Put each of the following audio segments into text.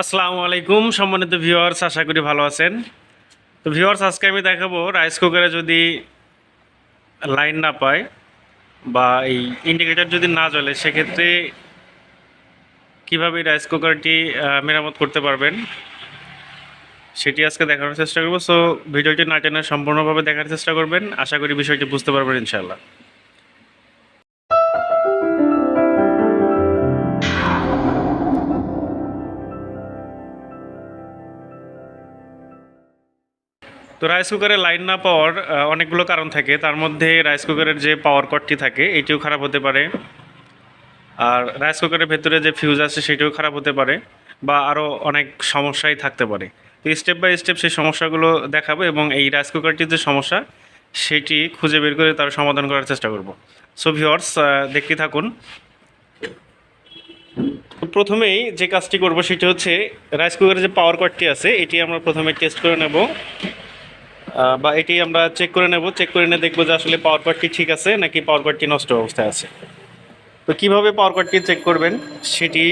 আসসালামু আলাইকুম, সম্মানিত ভিউয়ার্স আশা করি ভালো আছেন। তো ভিউয়ার্স আজকে আমি দেখাবো রাইস কুকারে যদি লাইন না পায় বা এই ইন্ডিকেটার যদি না জ্বলে, সেক্ষেত্রে কীভাবে রাইস কুকারটি মেরামত করতে পারবেন, সেটি আজকে দেখানোর চেষ্টা করব। সো ভিডিওটি না টেনে সম্পূর্ণভাবে দেখার চেষ্টা করবেন। আশা করি বিষয়টি বুঝতে পারবেন ইনশাল্লাহ তো রাইস কুকারে লাইন না পাওয়ার অনেকগুলো কারণ থাকে। তার মধ্যে রাইস কুকারের যে পাওয়ার কটটি থাকে, এটিও খারাপ হতে পারে। আর রাইস কুকারের ভেতরে যে ফিউজ আছে, সেটিও খারাপ হতে পারে বা আরও অনেক সমস্যাই থাকতে পারে। তো স্টেপ বাই স্টেপ সেই সমস্যাগুলো দেখাবো এবং এই রাইস কুকারটির যে সমস্যা, সেটি খুঁজে বের করে তার সমাধান করার চেষ্টা করব। সো ভিওর্স দেখতে থাকুন। প্রথমেই যে কাজটি করব, সেটি হচ্ছে রাইস কুকারের যে পাওয়ার কটটি আছে, এটি আমরা প্রথমে টেস্ট করে নেব। বা এটি আমরা চেক করে নেব। চেক করে নিয়ে দেখব যে আসলে পাওয়ার কার্ডটি ঠিক আছে নাকি পাওয়ার কার্ডটি নষ্ট অবস্থায় আছে। তো কীভাবে পাওয়ার কার্ডটি চেক করবেন সেটি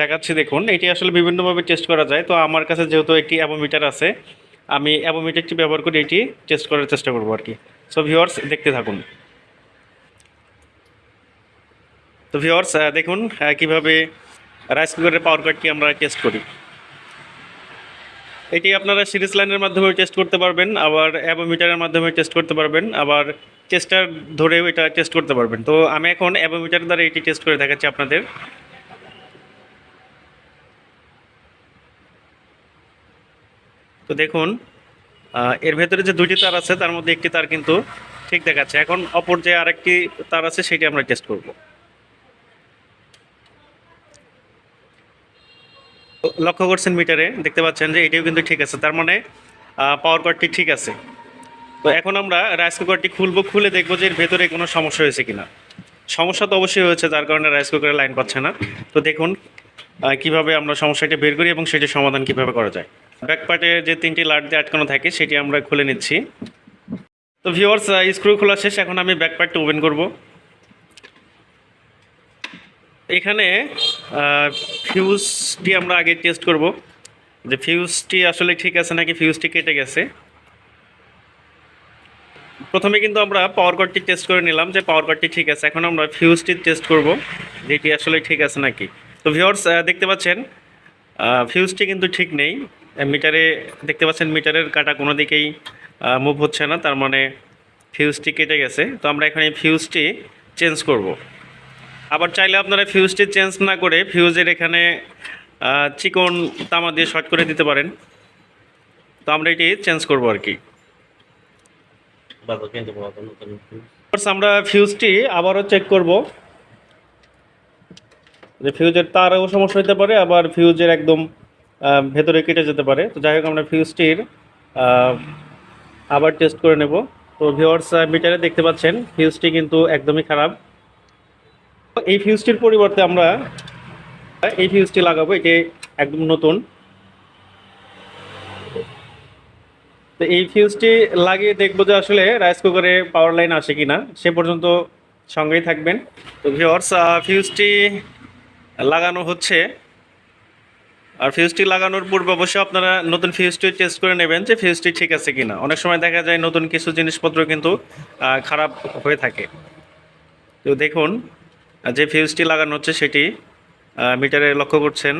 দেখাচ্ছি দেখুন। এটি আসলে বিভিন্নভাবে টেস্ট করা যায়। তো আমার কাছে যেহেতু একটি অ্যাবোমিটার আছে, আমি অ্যাবোমিটারটি ব্যবহার করে এটি টেস্ট করার চেষ্টা করব আর কি। সো ভিওয়ার্স দেখতে থাকুন। তো ভিওয়ার্স দেখুন কীভাবে রাইস কুকারের পাওয়ার কার্ডটি আমরা টেস্ট করি। এটি আপনারা সিরিজ লাইনের মাধ্যমে টেস্ট করতে পারবেন, আবার অ্যাবোমিটারের মাধ্যমে টেস্ট করতে পারবেন, আবার টেস্টার ধরেও এটা টেস্ট করতে পারবেন। তো আমি এখন অ্যাবোমিটার দ্বারা এটি টেস্ট করে দেখাচ্ছি আপনাদের। তো দেখুন এর ভেতরে যে দুটি তার আছে, তার মধ্যে একটি তার কিন্তু ঠিক দেখাচ্ছে। এখন অপর যে আরেকটি তার আছে, সেটি আমরা টেস্ট করব। লক্ষ্য করছেন মিটারে, দেখতে পাচ্ছেন যে এটিও কিন্তু ঠিক আছে। তার মানে পাওয়ার কার্ডটি ঠিক আছে। তো এখন আমরা রাইস কুকারটি খুলবো, খুলে দেখব যে এর ভেতরে কোনো সমস্যা হয়েছে কিনা। সমস্যা তো অবশ্যই হয়েছে, যার কারণে রাইস কুকারে লাইন পাচ্ছে না। তো দেখুন কীভাবে আমরা সমস্যাটি বের করি এবং সেটির সমাধান কীভাবে করা যায়। ব্যাক পার্টে যে তিনটি লাট দিয়ে আটকানো থাকে, সেটি আমরা খুলে নিচ্ছি। তো ভিওয়ার্স স্ক্রু খোলা শেষ, এখন আমি ব্যাক পার্টটি ওপেন করব। এখানে ফিউজটি আমরা আগে টেস্ট করব। যে ফিউজটি আসলে ঠিক আছে নাকি ফিউজটি কেটে গেছে? প্রথমে কিন্তু আমরা পাওয়ার কর্ডটি টেস্ট করে নিলাম যে পাওয়ার কর্ডটি ঠিক আছে। এখন আমরা ফিউজটি টেস্ট করব যে এটি আসলে ঠিক আছে নাকি। তো ভিওর্স দেখতে পাচ্ছেন ফিউজটি কিন্তু ঠিক নেই। মিটারে, দেখতে পাচ্ছেন মিটারের কাটা কোনো দিকেই মুভ হচ্ছে না। তার মানে ফিউজটি কেটে গেছে। তো আমরা এখন ফিউজটি চেঞ্জ করব। আবার চাইলে আপনারা ফিউজটি চেঞ্জ না করে ফিউজের এখানে চিকন তামা দিয়ে শর্ট করে দিতে পারেন। তো আমরা এটি চেঞ্জ করব আর কি। আমরা ফিউজটি আবারও চেক করব। যে ফিউজের তারও সমস্যা হতে পারে আবার ফিউজের একদম ভেতরে কেটে যেতে পারে। তো যাই হোক আমরা ফিউজটির আবার টেস্ট করে নেব। তো ভিওয়ার্স মিটারে দেখতে পাচ্ছেন ফিউজটি কিন্তু একদমই খারাপ। এই ফিউজটির পরিবর্তে আমরা এই ফিউজটি লাগাবো, এটি একদম নতুন। তো এই ফিউজটি লাগিয়ে দেখব যে আসলে রাইস কুকারে পাওয়ার লাইন আসে কিনা, সে পর্যন্ত সঙ্গেই থাকবেন। তো ভিওর্স ফিউজটি লাগানো হচ্ছে। আর ফিউজটি লাগানোর পূর্বে অবশ্যই আপনারা নতুন ফিউজটি টেস্ট করে নেবেন যে ফিউজটি ঠিক আছে কিনা। অনেক সময় দেখা যায় নতুন কিছু জিনিসপত্র কিন্তু খারাপ হয়ে থাকে। তো দেখুন যে ফিউজটি লাগানো হচ্ছে সেটি মিটারে লক্ষ্য করছেন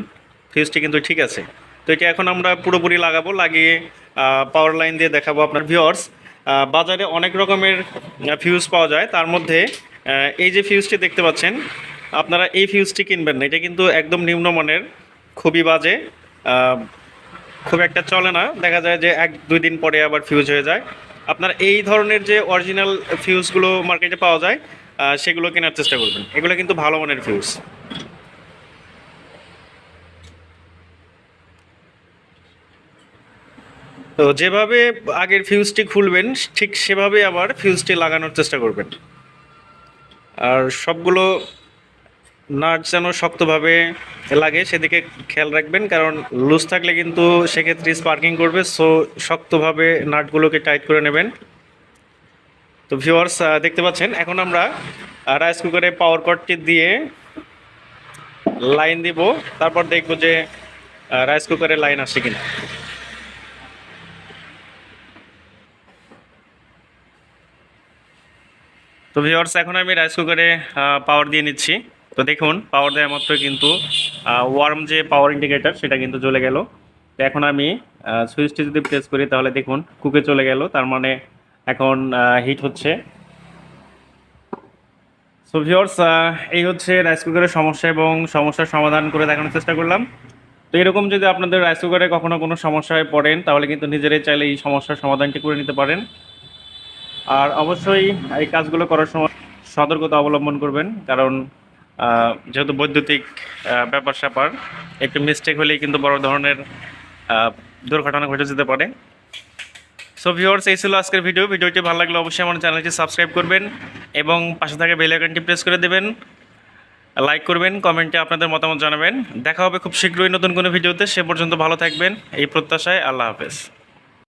ফিউজটি কিন্তু ঠিক আছে। তো এটা এখন আমরা পুরোপুরি লাগাবো, লাগিয়ে পাওয়ার লাইন দিয়ে দেখাবো আপনার ভিওর্স বাজারে অনেক রকমের ফিউজ পাওয়া যায়। তার মধ্যে এই যে ফিউজটি দেখতে পাচ্ছেন, আপনারা এই ফিউজটি কিনবেন না। এটা কিন্তু একদম নিম্নমানের, খুবই বাজে খুব একটা চলে না। দেখা যায় যে এক, দুই দিন পরে আবার ফিউজ হয়ে যায়। আপনার এই ধরনের যে অরিজিনাল ফিউজগুলো মার্কেটে পাওয়া যায় সেগুলো কেনার চেষ্টা করবেন। এগুলো কিন্তু ভালো মানের ফিউজ তো যেভাবে আগের ফিউজটি খুলবেন, ঠিক সেভাবে আবার ফিউজটি লাগানোর চেষ্টা করবেন। আর সবগুলো নাট যেন শক্তভাবে লাগে, সেদিকে খেয়াল রাখবেন, কারণ লুজ থাকলে কিন্তু সেক্ষেত্রে স্পার্কিং করবে সো শক্তভাবে নাটগুলোকে টাইট করে নেবেন। তো ভিউয়ার্স দেখতে পাচ্ছেন, এখন আমরা রাইস কুকারে পাওয়ার কটটি দিয়ে লাইন দিব। তারপর দেখব যে রাইস কুকারে লাইন আসে কিনা। তো ভিওর্স এখন আমি রাইস কুকারে পাওয়ার দিয়ে নিচ্ছি। তো দেখুন পাওয়ার দেওয়ার মাত্র কিন্তু ওয়ার্ম যে পাওয়ার ইন্ডিকেটার সেটা কিন্তু জ্বলে গেল। তো এখন আমি সুইচটি যদি প্রেস করি, তাহলে দেখুন কুকে চলে গেল। তার মানে এখন হিট হচ্ছে। সো ভিওর্স এই হচ্ছে রাইস কুকারের সমস্যা এবং সমস্যার সমাধান করে দেখানোর চেষ্টা করলাম। তো এরকম যদি আপনাদের রাইস কুকারে কখনো কোনো সমস্যায় পড়েন, তাহলে কিন্তু নিজেরাই চাইলে এই সমস্যার সমাধানটি করে নিতে পারেন। আর অবশ্যই এই কাজগুলো করার সময় সতর্কতা অবলম্বন করবেন, কারণ যেহেতু বৈদ্যুতিক ব্যাপার স্যাপার একটু মিস্টেক হলেই কিন্তু বড় ধরনের দুর্ঘটনা ঘটে যেতে পারে। সো ভিউয়ার্স এই ছিল আজকের ভিডিও ভিডিওটি ভালো লাগলে অবশ্যই আমার চ্যানেলটি সাবস্ক্রাইব করবেন এবং পাশে থাকা বেল আইকনটি প্রেস করে দেবেন। লাইক করবেন কমেন্টে আপনাদের মতামত জানাবেন। দেখা হবে খুব শীঘ্রই নতুন কোনো ভিডিওতে সে পর্যন্ত ভালো থাকবেন। এই প্রত্যাশায় আল্লাহ হাফেজ।